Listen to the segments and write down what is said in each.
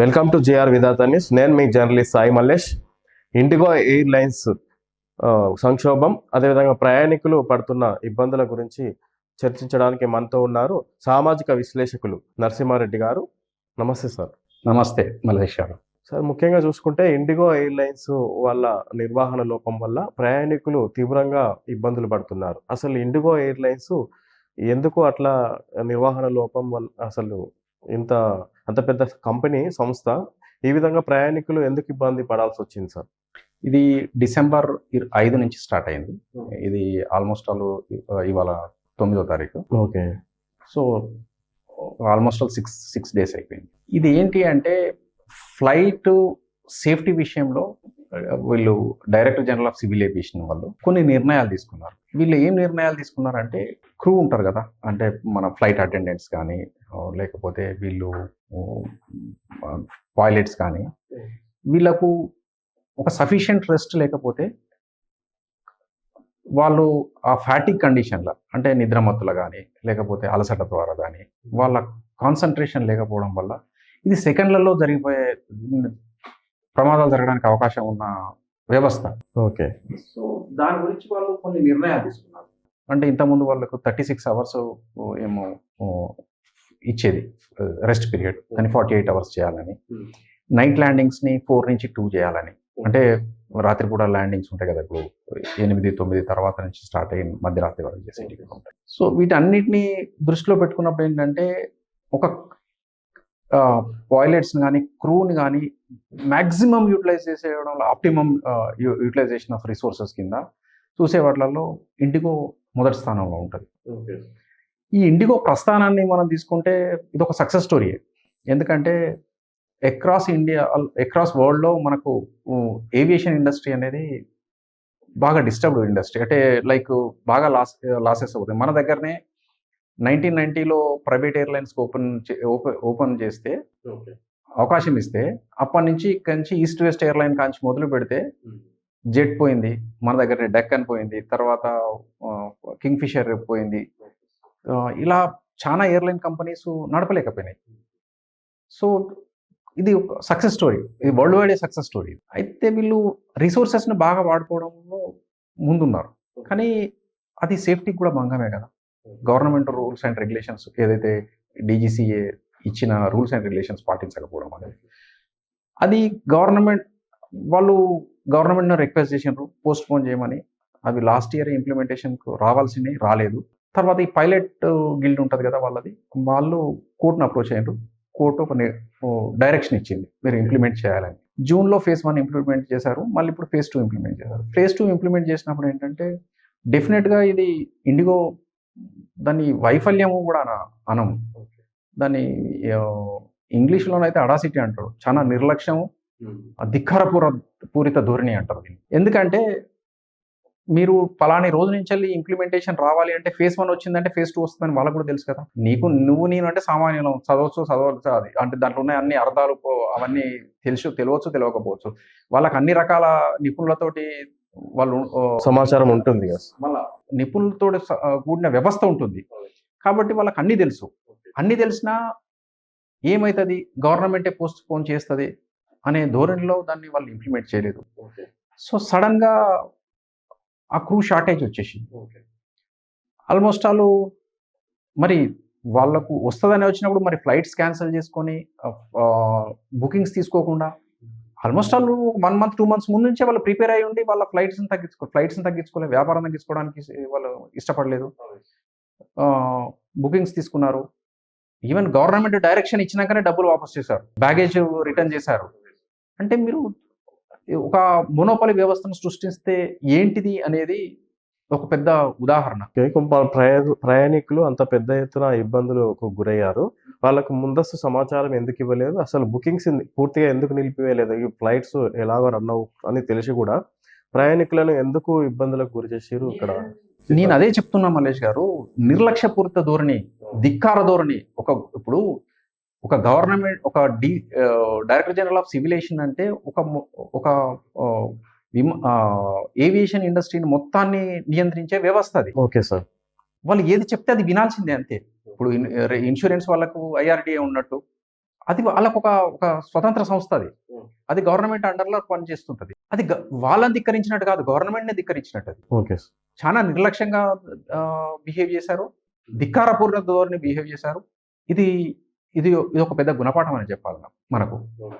Welcome to JR Vidhatha news నేను మీ journalist Sai Mallesh. IndiGo airlines సంక్షోభం అదేవిధంగా ప్రయాణికులు పడుతున్న ఇబ్బందుల గురించి చర్చించడానికి మనతో ఉన్నారు సామాజిక విశ్లేషకులు నరసింహారెడ్డి గారు. నమస్తే సార్. నమస్తే మల్లేష్ గారు. సార్ ముఖ్యంగా చూసుకుంటే ఇండిగో ఎయిర్లైన్స్ వాళ్ళ నిర్వహణ లోపం వల్ల ప్రయాణికులు తీవ్రంగా ఇబ్బందులు పడుతున్నారు. అసలు ఇండిగో ఎయిర్లైన్స్ ఎందుకు అట్లా నిర్వహణ లోపం వల్ల అసలు ఇంత అంత పెద్ద కంపెనీ సంస్థ ఈ విధంగా ప్రయాణికులు ఎందుకు ఇబ్బంది పడాల్సి వచ్చింది సార్? ఇది డిసెంబర్ ఐదు నుంచి స్టార్ట్ అయింది. ఇది ఆల్మోస్ట్ ఆల్ ఇవాళ తొమ్మిదో తారీఖు. Okay. So almost all six six days అయిపోయింది. ఇది ఏంటి అంటే ఫ్లైట్ సేఫ్టీ విషయంలో వీళ్ళు director general of civil aviation వాళ్ళు కొన్ని నిర్ణయాలు తీసుకున్నారు. వీళ్ళు ఏం నిర్ణయాలు తీసుకున్నారంటే క్రూ ఉంటారు కదా. అంటే మన ఫ్లైట్ అటెండెంట్స్ కానీ లేకపోతే వీళ్ళు టాయిలెట్స్ కానీ వీళ్ళకు ఒక సఫిషియంట్ రెస్ట్ లేకపోతే వాళ్ళు ఆ ఫ్యాటిక్ కండిషన్లో అంటే నిద్రమత్తులు కానీ లేకపోతే అలసట ద్వారా కానీ వాళ్ళ కాన్సన్ట్రేషన్ లేకపోవడం వల్ల ఇది సెకండ్లలో జరిగిపోయే ప్రమాదాలు జరగడానికి అవకాశం ఉన్న వ్యవస్థ. ఓకే. సో దాని గురించి వాళ్ళు కొన్ని నిర్ణయాలు తీసుకున్నారు. అంటే ఇంతకుముందు వాళ్ళకు థర్టీ సిక్స్ అవర్స్ ఏమో ఇచ్చేది రెస్ట్ పీరియడ్. కానీ ఫార్టీ ఎయిట్ అవర్స్ చేయాలని. Hmm. నైట్ ల్యాండింగ్స్ని ఫోర్ నుంచి టూ చేయాలని. అంటే రాత్రిపూట ల్యాండింగ్స్ ఉంటాయి కదా ఇప్పుడు ఎనిమిది తొమ్మిది తర్వాత నుంచి స్టార్ట్ అయ్యి మధ్యరాత్రి వరకు చేసేటివి ఉంటాయి. సో వీటన్నిటిని దృష్టిలో పెట్టుకున్నప్పుడు ఏంటంటే ఒక పాయిలెట్స్ని కానీ క్రూని కానీ మ్యాక్సిమం యూటిలైజ్ చేసేయడంలో ఆప్టిమం యూటిలైజేషన్ ఆఫ్ రిసోర్సెస్ కింద చూసే వాటిలలో ఇండిగో మొదటి స్థానంలో ఉంటుంది. ఈ ఇండిగో ప్రస్థానాన్ని మనం తీసుకుంటే ఇది ఒక సక్సెస్ స్టోరీ. ఎందుకంటే అక్రాస్ ఇండియా అక్రాస్ వరల్డ్లో మనకు ఏవియేషన్ ఇండస్ట్రీ అనేది బాగా డిస్టర్బ్డ్ ఇండస్ట్రీ అంటే లైక్ బాగా లాస్ లాసెస్ అవుతాయి. మన దగ్గరనే నైన్టీన్ నైన్టీలో ప్రైవేట్ ఎయిర్లైన్స్కి ఓపెన్ ఓపెన్ ఓపెన్ చేస్తే అవకాశం ఇస్తే అప్పటి నుంచి ఇక్కడి నుంచి ఈస్ట్ వెస్ట్ ఎయిర్లైన్ కాంచి మొదలు పెడితే జెట్ పోయింది మన దగ్గర డెక్కన్ పోయింది తర్వాత కింగ్ ఫిషర్ పోయింది. ఇలా చాలా ఎయిర్లైన్ కంపెనీస్ నడపలేకపోయినాయి. సో ఇది ఒక సక్సెస్ స్టోరీ. ఇది వరల్డ్ వైడ్ సక్సెస్ స్టోరీ అయితే వీళ్ళు రిసోర్సెస్ని బాగా వాడుకోవడంలో ముందున్నారు. కానీ అది సేఫ్టీకి కూడా భంగమే కదా. గవర్నమెంట్ రూల్స్ అండ్ రెగ్యులేషన్స్ ఏదైతే డీజీసీఏ ఇచ్చిన రూల్స్ అండ్ రెగ్యులేషన్స్ పాటించకపోవడం అనేది. అది గవర్నమెంట్ వాళ్ళు గవర్నమెంట్ను రిక్వెస్ట్ చేసినారు పోస్ట్ పోన్ చేయమని. అవి లాస్ట్ ఇయర్ ఇంప్లిమెంటేషన్కు రావాల్సినవి రాలేదు. తర్వాత ఈ పైలట్ గిల్డ్ ఉంటుంది కదా వాళ్ళది వాళ్ళు కోర్టును అప్రోచ్ అయ్యారు కోర్టు ఒక డైరెక్షన్ ఇచ్చింది మీరు ఇంప్లిమెంట్ చేయాలని. జూన్లో ఫేజ్ వన్ ఇంప్లిమెంట్ చేశారు మళ్ళీ ఇప్పుడు ఫేజ్ టూ ఇంప్లిమెంట్ చేశారు. ఫేజ్ టూ ఇంప్లిమెంట్ చేసినప్పుడు ఏంటంటే డెఫినెట్గా ఇది ఇండిగో దాని వైఫల్యము కూడా అన- అనం. దాన్ని ఇంగ్లీష్లోనైతే అడాసిటీ అంటారు. చాలా నిర్లక్ష్యం ధిక్కారపూర పూరిత ధోరణి అంటారు దీన్ని. ఎందుకంటే మీరు పలాని రోజు నుంచి వెళ్ళి ఇంప్లిమెంటేషన్ రావాలి అంటే ఫేజ్ వన్ వచ్చిందంటే ఫేజ్ టూ వస్తుందని వాళ్ళకు కూడా తెలుసు కదా. నీకు నువ్వు నేను అంటే సామాన్యులం. చదవచ్చు చదవచ్చు అది. అంటే దాంట్లో ఉన్న అన్ని అర్థాలు అవన్నీ తెలుసు తెలియవచ్చు తెలియకపోవచ్చు. వాళ్ళకి అన్ని రకాల నిపుణులతోటి వాళ్ళు సమాచారం ఉంటుంది మళ్ళా నిపుణులతో కూడిన వ్యవస్థ ఉంటుంది. కాబట్టి వాళ్ళకి అన్ని తెలుసు. అన్ని తెలిసినా ఏమవుతుంది గవర్నమెంటే పోస్ట్ పోన్ చేస్తుంది అనే ధోరణిలో దాన్ని వాళ్ళు ఇంప్లిమెంట్ చేయలేదు. సో సడన్గా ఆ క్రూ షార్టేజ్ వచ్చేసింది. ఆల్మోస్ట్ వాళ్ళు మరి వాళ్ళకు వస్తుందని వచ్చినప్పుడు మరి ఫ్లైట్స్ క్యాన్సిల్ చేసుకొని బుకింగ్స్ తీసుకోకుండా ఆల్మోస్ట్ వాళ్ళు వన్ మంత్ టూ మంత్స్ ముందు నుంచే వాళ్ళు ప్రిపేర్ అయ్యి ఉండి వాళ్ళ ఫ్లైట్స్ని తగ్గించుకో ఫ్లైట్స్ని తగ్గించుకోలేదు వ్యాపారం తగ్గించుకోవడానికి వాళ్ళు ఇష్టపడలేదు. బుకింగ్స్ తీసుకున్నారు. ఈవెన్ గవర్నమెంట్ డైరెక్షన్ ఇచ్చినాకనే డబ్బులు వాపస్ చేశారు. బ్యాగేజ్ రిటర్న్ చేశారు. అంటే మీరు ఒక మోనోపాలి వ్యవస్థను సృష్టిస్తే ఏంటిది అనేది ఒక పెద్ద ఉదాహరణ. ప్రయాణికులు అంత పెద్ద ఎత్తున ఇబ్బందులకు గురయ్యారు. వాళ్ళకు ముందస్తు సమాచారం ఎందుకు ఇవ్వలేదు? అసలు బుకింగ్స్ పూర్తిగా ఎందుకు నిలిపివేయలేదు? ఈ ఫ్లైట్స్ ఎలాగో రన్ అవు అని తెలిసి కూడా ప్రయాణికులను ఎందుకు ఇబ్బందులకు గురి చేసారు ఇక్కడ? నేను అదే చెప్తున్నా మల్లేష్ గారు నిర్లక్ష్యపూరిత ధోరణి ధిక్కార ధోరణి ఒక ఇప్పుడు ఒక గవర్నమెంట్ ఒక D director general of civil aviation అంటే ఒక ఒక విమ ఏవియేషన్ ఇండస్ట్రీని మొత్తాన్ని నియంత్రించే వ్యవస్థ అది. Okay sir. వాళ్ళు ఏది చెప్తే అది వినాల్సిందే అంతే. ఇప్పుడు ఇన్- ఇన్సూరెన్స్ వాళ్ళకు ఐఆర్డిఏ ఉన్నట్టు అది వాళ్ళకు ఒక ఒక స్వతంత్ర సంస్థ అది. అది గవర్నమెంట్ అండర్లో పనిచేస్తుంటది. అది వాళ్ళని ధిక్కరించినట్టు కాదు గవర్నమెంట్ని ధిక్కరించినట్టు అది. Okay sir. చాలా నిర్లక్ష్యంగా బిహేవ్ చేశారు. ధిక్కారపూర్ణ ధోరణి బిహేవ్ చేశారు. ఇది ఇది ఇది ఒక పెద్ద గుణపాఠం అని చెప్పాలి నాకు- మనకు.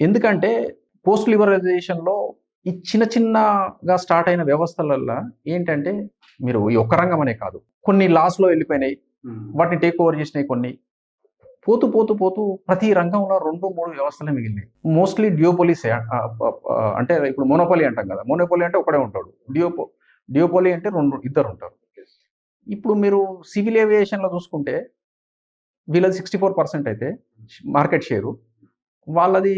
ఎందుకంటే పోస్ట్ లిబరలైజేషన్లో ఈ చిన్న చిన్నగా స్టార్ట్ అయిన వ్యవస్థలల్లో ఏంటంటే మీరు ఈ ఒక్క రంగం అనే కాదు కొన్ని లాస్లో వెళ్ళిపోయినాయి వాటిని టేక్ ఓవర్ చేసినాయి కొన్ని. పోతూ పోతూ పోతూ ప్రతి రంగంలో రెండు మూడు వ్యవస్థలే మిగిలినాయి. మోస్ట్లీ డియోపోలీసే అంటే ఇప్పుడు మోనోపోలీ అంటాం కదా మోనోపోలీ అంటే ఒకడే ఉంటాడు. డియోపో డియోపోలీ అంటే రెండు ఇద్దరు ఉంటారు. ఇప్పుడు మీరు సివిల్ ఏవియేషన్లో చూసుకుంటే వీళ్ళది సిక్స్టీ ఫోర్ పర్సెంట్ అయితే మార్కెట్ షేరు వాళ్ళది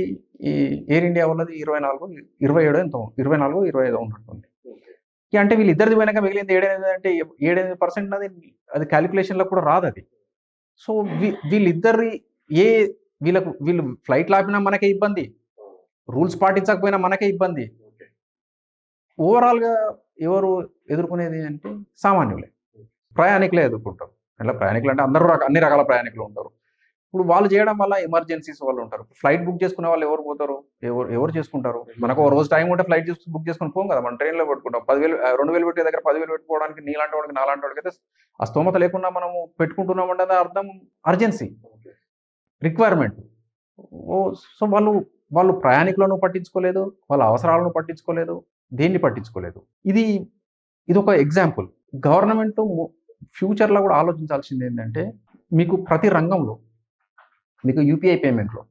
ఈ ఎయిర్ ఇండియా వాళ్ళది ఇరవై నాలుగు ఇరవై ఏడు ఎంత ఇరవై నాలుగు ఇరవై ఐదు ఉన్నట్టుంది. అంటే వీళ్ళిద్దరిది పోయినాక మిగిలింది ఏడెనిమిది అంటే ఏడెనిమిది పర్సెంట్ అది అది క్యాలిక్యులేషన్లో కూడా రాదు అది. సో వీళ్ళిద్దరి ఏ వీళ్ళకు వీళ్ళు ఫ్లైట్ ఆపినా మనకే ఇబ్బంది రూల్స్ పాటించకపోయినా మనకే ఇబ్బంది. ఓవరాల్గా ఎవరు ఎదుర్కొనేది అంటే సామాన్యులే. ప్రయాణికులే ఎదుర్కొంటారు. అట్లా ప్రయాణికులు అంటే అందరూ అన్ని రకాల ప్రయాణికులు ఉంటారు. ఇప్పుడు వాళ్ళు చేయడం వల్ల ఎమర్జెన్సీస్ వాళ్ళు ఉంటారు. ఫ్లైట్ బుక్ చేసుకునే వాళ్ళు ఎవరు పోతారు? ఎవరు ఎవరు చేసుకుంటారు? మనకు ఒక రోజు టైం ఉంటే ఫ్లైట్ బుక్ చేసుకుని పోం కదా మనం ట్రైన్లో పెట్టుకుంటాం. పదివేలు రెండు వేలు పెట్టే దగ్గర పదివేలు పెట్టుకోవడానికి నీలాంటి వాడికి నాలాంటి వాడికి అయితే ఆ స్తోమత లేకుండా మనము పెట్టుకుంటున్నాం అంటే అర్థం అర్జెన్సీ రిక్వైర్మెంట్ ఓ సో వాళ్ళు వాళ్ళు ప్రయాణికులను పట్టించుకోలేదు వాళ్ళ అవసరాలను పట్టించుకోలేదు దేన్ని పట్టించుకోలేదు. ఇది ఇది ఒక ఎగ్జాంపుల్ గవర్నమెంట్ ఫ్యూచర్లో కూడా ఆలోచించాల్సింది ఏంటంటే మీకు ప్రతి రంగంలో మీకు UPI పేమెంట్లో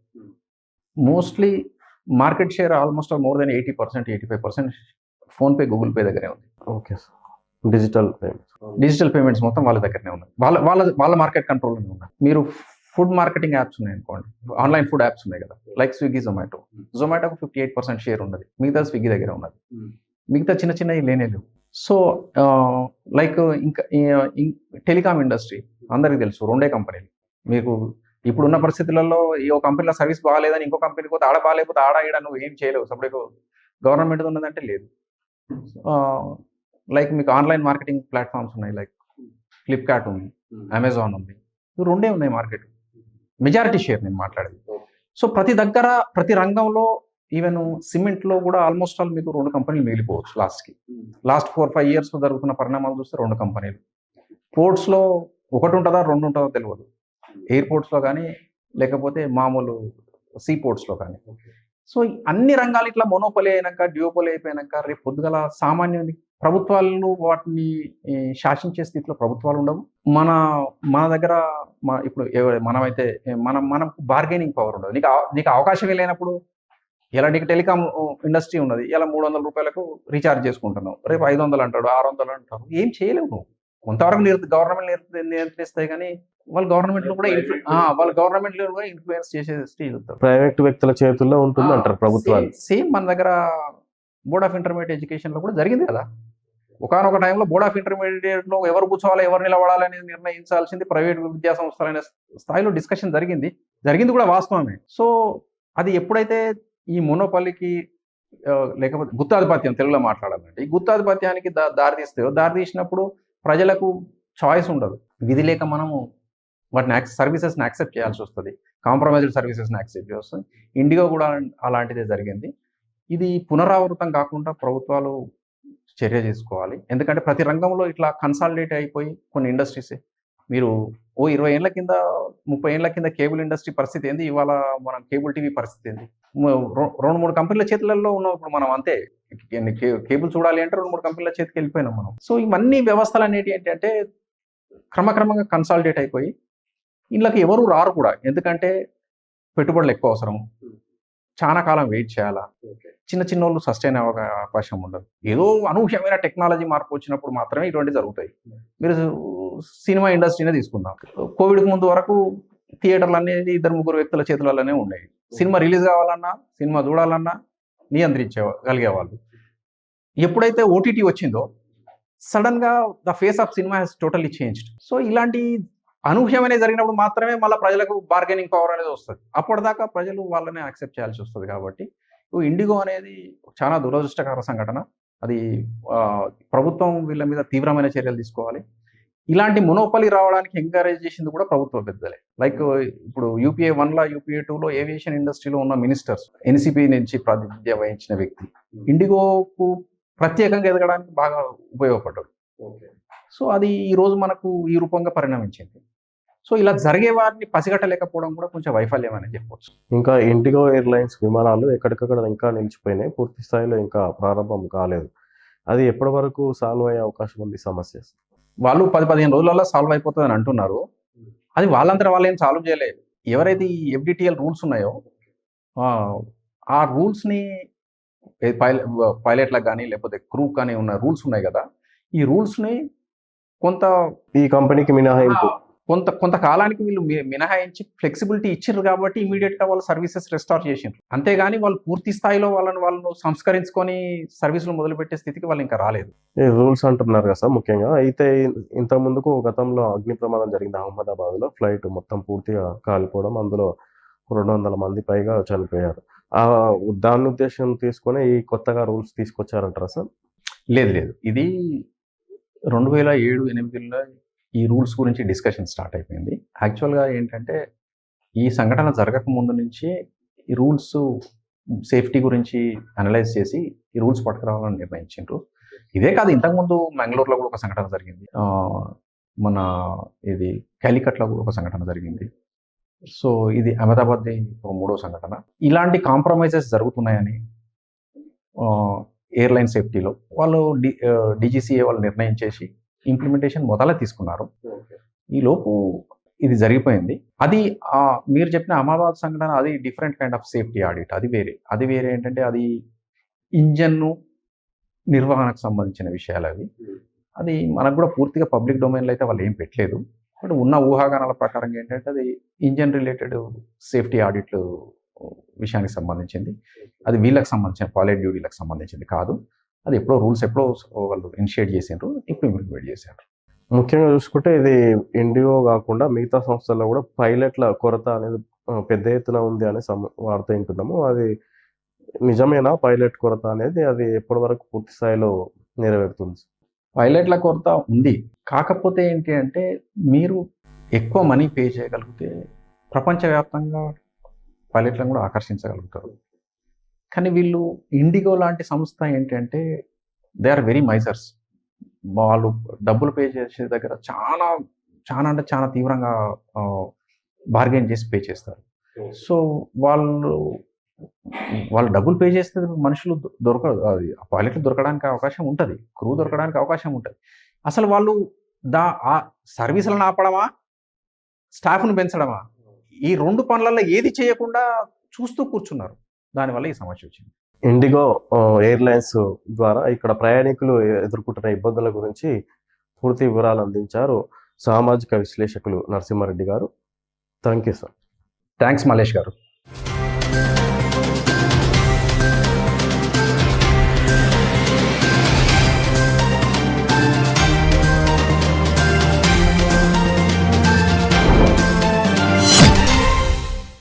mostly market share almost more than eighty percent eighty five percent PhonePe Google pay దగ్గరే ఉంది. Okay sir digital payment digital payments మొత్తం వాళ్ళ దగ్గరనే ఉన్నాయి. వాళ్ళ వాళ్ళ వాళ్ళ మార్కెట్ కంట్రోల్లోనే ఉన్నాయి. మీరు ఫుడ్ మార్కెటింగ్ యాప్స్ ఉన్నాయి అనుకోండి. ఆన్లైన్ ఫుడ్ యాప్స్ ఉన్నాయి కదా. లైక్ స్విగ్గీ జొమాటో జొమాటోకి ఫిఫ్టీ ఎయిట్ పర్సెంట్ షేర్ ఉన్నది. మిగతా స్విగ్గీ దగ్గర ఉన్నది. మిగతా చిన్న చిన్నవి లేనే లేవు. సో లైక్ ఇంకా టెలికామ్ ఇండస్ట్రీ అందరికీ తెలుసు. రెండే కంపెనీలు మీకు ఇప్పుడున్న పరిస్థితులలో ఈ ఒక కంపెనీలో సర్వీస్ బాగాలేదని ఇంకో కంపెనీకి పోతే ఆడ బాగాలేకపోతే ఆడ ఈడ నువ్వు ఏం చేయలేవు. సపరేట్ గవర్నమెంట్ ఉన్నదంటే లేదు. లైక్ మీకు ఆన్లైన్ మార్కెటింగ్ ప్లాట్ఫామ్స్ ఉన్నాయి లైక్ ఫ్లిప్కార్ట్ ఉంది అమెజాన్ ఉంది. ఇవి రెండే ఉన్నాయి మార్కెట్ మెజారిటీ షేర్ నేను మాట్లాడేది. సో ప్రతి దగ్గర ప్రతి రంగంలో ఈవెన్ సిమెంట్లో కూడా ఆల్మోస్ట్ ఆల్ మీకు రెండు కంపెనీలు మిగిలిపోవచ్చు లాస్ట్కి లాస్ట్ ఫోర్ ఫైవ్ ఇయర్స్ జరుగుతున్న పరిణామాలు చూస్తే రెండు కంపెనీలు పోర్ట్స్లో ఒకటి ఉంటుందా రెండు ఉంటుందో తెలియదు. ఎయిర్పోర్ట్స్లో కానీ లేకపోతే మామూలు సీ పోర్ట్స్లో కానీ సో అన్ని రంగాలు ఇట్లా మొనోపలి అయినాక డ్యూపోలి అయిపోయినాక రేపు పొద్దుగల సామాన్యుని ప్రభుత్వాలు వాటిని శాసించే స్థితిలో ప్రభుత్వాలు ఉండవు. మన మన దగ్గర మన ఇప్పుడు మనమైతే మనం మనం బార్గెనింగ్ పవర్ ఉండదు. నీకు నీకు అవకాశం లేనప్పుడు ఇలా నీకు టెలికామ్ ఇండస్ట్రీ ఉన్నది ఇలా మూడు వందల రూపాయలకు రీఛార్జ్ చేసుకుంటున్నావు. రేపు ఐదు వందలు అంటాడు ఆరు వందలు అంటారు. ఏం చేయలేవు నువ్వు. కొంతవరకు నిర్ గవర్నమెంట్ నియంత్రిస్తాయి కానీ వాళ్ళు గవర్నమెంట్లో కూడా వాళ్ళు గవర్నమెంట్లో కూడా ఇన్ఫ్లుయెన్స్ చేసే స్టీల్ ప్రైవేట్ వ్యక్తుల చేతుల్లో ఉంటుంది అంటారు ప్రభుత్వాలు. సేమ్ మన దగ్గర బోర్డ్ ఆఫ్ ఇంటర్మీడియట్ ఎడ్యుకేషన్లో కూడా జరిగింది కదా. ఒకనొక టైంలో బోర్డ్ ఆఫ్ ఇంటర్మీడియట్లో ఎవరు కూర్చోవాలి ఎవరు నిలబడాలి అనేది నిర్ణయించాల్సింది ప్రైవేట్ విద్యా సంస్థలైన స్థాయిలో డిస్కషన్ జరిగింది. జరిగింది కూడా వాస్తవమే. సో అది ఎప్పుడైతే ఈ మొనోపల్లికి లేకపోతే గుత్తాధిపత్యం తెలుగులో మాట్లాడాలంటే ఈ గుత్తాధిపత్యానికి దా దారి తీస్తే దారి తీసినప్పుడు ప్రజలకు చాయిస్ ఉండదు. విధి లేక మనము వాటిని సర్వీసెస్ని యాక్సెప్ట్ చేయాల్సి వస్తుంది. కాంప్రమైజ్డ్ సర్వీసెస్ని యాక్సెప్ట్ చేస్తుంది ఇండిగో కూడా అలాంటిదే జరిగింది. ఇది పునరావృతం కాకుండా ప్రభుత్వాలు చర్య చేసుకోవాలి ఎందుకంటే ప్రతి రంగంలో ఇట్లా కన్సాలిడేట్ అయిపోయి కొన్ని ఇండస్ట్రీస్ మీరు ఓ ఇరవై ఏళ్ళ కింద ముప్పై ఏళ్ళ కింద కేబుల్ ఇండస్ట్రీ పరిస్థితి ఏంది? ఇవాళ మనం కేబుల్ టీవీ పరిస్థితి ఏంది? రెండు మూడు కంపెనీల చేతులలో ఉన్నాం ఇప్పుడు మనం అంతే. కేబుల్ చూడాలి అంటే రెండు మూడు కంపెనీల చేతికి వెళ్ళిపోయినాం మనం. సో ఇవన్నీ వ్యవస్థలు అనేవి ఏంటంటే క్రమక్రమంగా కన్సాలిడేట్ అయిపోయి ఇళ్ళకి ఎవరు రారు కూడా. ఎందుకంటే పెట్టుబడులు ఎక్కువ అవసరం. చాలా కాలం వెయిట్ చేయాలా. చిన్న చిన్న వాళ్ళు సస్టైన్ అవ్వ అవకాశం ఉండదు. ఏదో అనూహ్యమైన టెక్నాలజీ మార్పు వచ్చినప్పుడు మాత్రమే ఇటువంటి జరుగుతాయి. మీరు సినిమా ఇండస్ట్రీనే తీసుకుందాం. కోవిడ్కి ముందు వరకు థియేటర్లు అనేది ఇద్దరు ముగ్గురు వ్యక్తుల చేతులలోనే ఉండేవి. సినిమా రిలీజ్ కావాలన్నా సినిమా చూడాలన్నా నియంత్రించే కలిగేవాళ్ళు. ఎప్పుడైతే ఓటీటీ వచ్చిందో సడన్గా the face of cinema has totally changed. So ఇలాంటి అనూహ్యమైన జరిగినప్పుడు మాత్రమే మళ్ళీ ప్రజలకు బార్గెనింగ్ పవర్ అనేది వస్తుంది. అప్పటిదాకా ప్రజలు వాళ్ళని యాక్సెప్ట్ చేయాల్సి వస్తుంది కాబట్టి ఇండిగో అనేది చాలా దురదృష్టకర సంఘటన. అది ప్రభుత్వం వీళ్ళ మీద తీవ్రమైన చర్యలు తీసుకోవాలి. ఇలాంటి మొనోపలి రావడానికి ఎంకరేజ్ చేసింది కూడా ప్రభుత్వ పెద్దలే. లైక్ ఇప్పుడు యూపీఏ వన్ లా యూపీఏ టూ లో ఏవియేషన్ ఇండస్ట్రీలో ఉన్న మినిస్టర్స్ ఎన్సిపి నుంచి ప్రాతినిధ్యం వహించిన వ్యక్తి. ఇండిగోకు ప్రత్యేకంగా ఎదగడానికి బాగా ఉపయోగపడ్డాడు. సో అది ఈ రోజు మనకు ఈ రూపంగా పరిణమించింది. సో ఇలా జరిగే వారిని పసిగట్టలేకపోవడం కూడా కొంచెం వైఫల్యం అని చెప్పవచ్చు ఇంకా ఇండిగో ఎయిర్లైన్స్ విమానాలు ఎక్కడికక్కడ ఇంకా నిలిచిపోయినాయి. పూర్తి స్థాయిలో ఇంకా ప్రారంభం కాలేదు. అది ఎప్పటి వరకు సాల్వ్ అయ్యే అవకాశం ఉంది సమస్య వాళ్ళు పది పదిహేను రోజులలో సాల్వ్ అయిపోతుంది అని అంటున్నారు. అది వాళ్ళంతా వాళ్ళు ఏం సాల్వ్ చేయలేదు. ఎవరైతే ఈ ఎఫ్డిటిఎల్ రూల్స్ ఉన్నాయో ఆ, రూల్స్ని పైలట్ పైలట్లకు కానీ లేకపోతే క్రూ కానీ ఉన్న రూల్స్ ఉన్నాయి కదా ఈ రూల్స్ని కొంత ఈ కంపెనీకి మినహాయింపు. కొంత కొంతకాలానికి వీళ్ళు మినహాయించి ఫ్లెక్సిబిలిటీ ఇచ్చారు కాబట్టి ఇమీడియట్గా వాళ్ళు సర్వీసెస్ రెస్టార్ చేసిండ్రు. అంతేగాని వాళ్ళు పూర్తి స్థాయిలో వాళ్ళని వాళ్ళు సంస్కరించుకొని సర్వీసులు మొదలుపెట్టే స్థితికి వాళ్ళు ఇంకా రాలేదు. రూల్స్ అంటున్నారు కదా సార్ ముఖ్యంగా. అయితే ఇంత ముందుకు గతంలో అగ్ని ప్రమాదం జరిగింది అహ్మదాబాద్లో ఫ్లైట్ మొత్తం పూర్తిగా కాలిపోవడం అందులో రెండు వందల మంది పైగా చనిపోయారు. ఆ దాని ఉద్దేశం తీసుకొని ఈ కొత్తగా రూల్స్ తీసుకొచ్చారంటారా సార్? లేదు లేదు. ఇది రెండు వేల ఏడు ఎనిమిదిలో ఈ రూల్స్ గురించి డిస్కషన్ స్టార్ట్ అయిపోయింది. యాక్చువల్గా ఏంటంటే ఈ సంఘటన జరగక ముందు నుంచి ఈ రూల్స్ సేఫ్టీ గురించి అనలైజ్ చేసి ఈ రూల్స్ పట్టుకురావాలని నిర్ణయించారు ఇదే కాదు ఇంతకుముందు మంగళూరులో కూడా ఒక సంఘటన జరిగింది. మన ఇది కాలికట్లో కూడా ఒక సంఘటన జరిగింది. సో ఇది అహ్మదాబాద్ ఒక మూడో సంఘటన. ఇలాంటి కాంప్రమైజెస్ జరుగుతున్నాయని ఎయిర్లైన్ సేఫ్టీలో వాళ్ళు డి డిజిసిఏ వాళ్ళు నిర్ణయం చేసి ఇంప్లిమెంటేషన్ మొదల తీసుకున్నారు. ఈ లోపు ఇది జరిగిపోయింది. అది మీరు చెప్పిన అహ్మదాబాద్ సంఘటన అది different kind of safety audit అది వేరే. అది వేరే ఏంటంటే అది ఇంజన్ను నిర్వహణకు సంబంధించిన విషయాలు అవి. అది మనకు కూడా పూర్తిగా పబ్లిక్ డొమైన్లో అయితే వాళ్ళు ఏం పెట్టలేదు. బట్ ఉన్న ఊహాగానాల ప్రకారం ఏంటంటే అది ఇంజన్ రిలేటెడ్ సేఫ్టీ ఆడిట్లు విషయానికి సంబంధించింది. అది వీళ్ళకి సంబంధించిన పైలట్ డ్యూటీలకు సంబంధించింది కాదు. అది ఎప్పుడో రూల్స్ ఎప్పుడో వాళ్ళు ఇనిషియేట్ చేసిండ్రు ఇప్పుడు ఇంప్లిమెంట్ చేశారు ముఖ్యంగా చూసుకుంటే ఇది ఇండిగో కాకుండా మిగతా సంస్థల్లో కూడా పైలట్ల కొరత అనేది పెద్ద ఎత్తున ఉంది అనే సమ వార్త వింటున్నాము. అది నిజమేనా? పైలట్ కొరత అనేది అది ఎప్పటి వరకు పూర్తి స్థాయిలో నెరవేరుతుంది? పైలట్ల కొరత ఉంది. కాకపోతే ఏంటి అంటే మీరు ఎక్కువ మనీ పే చేయగలిగితే ప్రపంచవ్యాప్తంగా పైలట్లను కూడా ఆకర్షించగలుగుతారు. కానీ వీళ్ళు ఇండిగో లాంటి సంస్థ ఏంటంటే దే ఆర్ వెరీ మైజర్స్ వాళ్ళు డబ్బులు పే చేసే దగ్గర చాలా చాలా అంటే చాలా తీవ్రంగా బార్గెన్ చేసి పే చేస్తారు. సో వాళ్ళు వాళ్ళు డబ్బులు పే చేస్తే మనుషులు దొరక దొరకదు పైలట్లు దొరకడానికి అవకాశం ఉంటుంది. క్రూ దొరకడానికి అవకాశం ఉంటుంది. అసలు వాళ్ళు దా ఆ సర్వీసులను ఆపడమా? స్టాఫ్ను పెంచడమా? ఈ రెండు పనులలో ఏది చేయకుండా చూస్తూ కూర్చున్నారు. దానివల్ల ఈ సమస్య వచ్చింది. ఇండిగో ఎయిర్లైన్స్ ద్వారా ఇక్కడ ప్రయాణికులు ఎదుర్కొంటున్న ఇబ్బందుల గురించి పూర్తి వివరాలు అందించారు సామాజిక విశ్లేషకులు Narasimha Reddy garu. Thank you sir thanks Malesh garu.